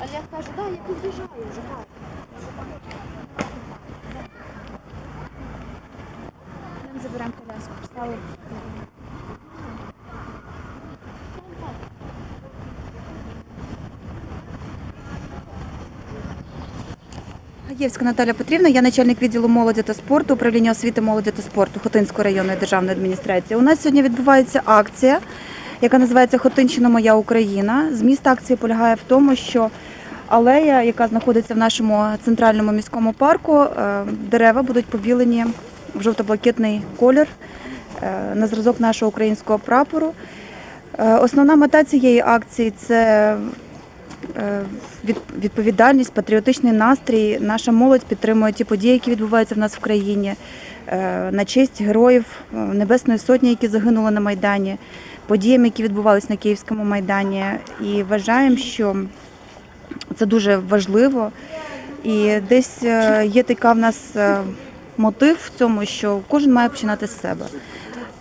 Олег каже, да, я під'їжджаю вже. так. Нам заберемо коляску, поставили. Гаєвська Наталя Петрівна, я начальник відділу молоді та спорту, управління освіти, молоді та спорту Хотинської районної державної адміністрації. У нас сьогодні відбувається акція, яка називається Хотинщина Моя Україна. Зміст акції полягає в тому, що алея, яка знаходиться в нашому центральному міському парку, е, дерева будуть побілені в жовто-блакитний колір е, на зразок нашого українського прапору. Е, Основна мета цієї акції це відповідальність, патріотичний настрій. Наша молодь підтримує ті події, які відбуваються в нас в країні, е, на честь героїв е, Небесної Сотні, які загинули на Майдані, подіям, які відбувалися на Київському майдані. І вважаємо, що це дуже важливо. І десь е, є така в нас е, мотив в цьому, що кожен має починати з себе.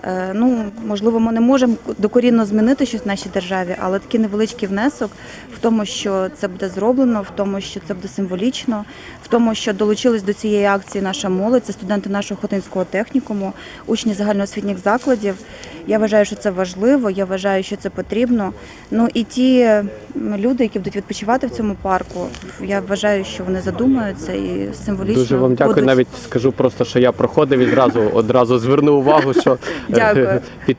Е, Ну, можливо, ми не можемо докорінно змінити щось в нашій державі, але такий невеличкий внесок в тому, що це буде зроблено, в тому, що це буде символічно, в тому, що долучились до цієї акції наша молодь, це студенти нашого хотинського технікуму, учні загальноосвітніх закладів. Я вважаю, що це важливо, я вважаю, що це потрібно. Ну і ті люди, які будуть відпочивати в цьому парку, я вважаю, що вони задумаються і символічно Дуже вам дякую. будуть. Навіть скажу просто, що я проходив і зразу одразу звернув увагу, що Дякую.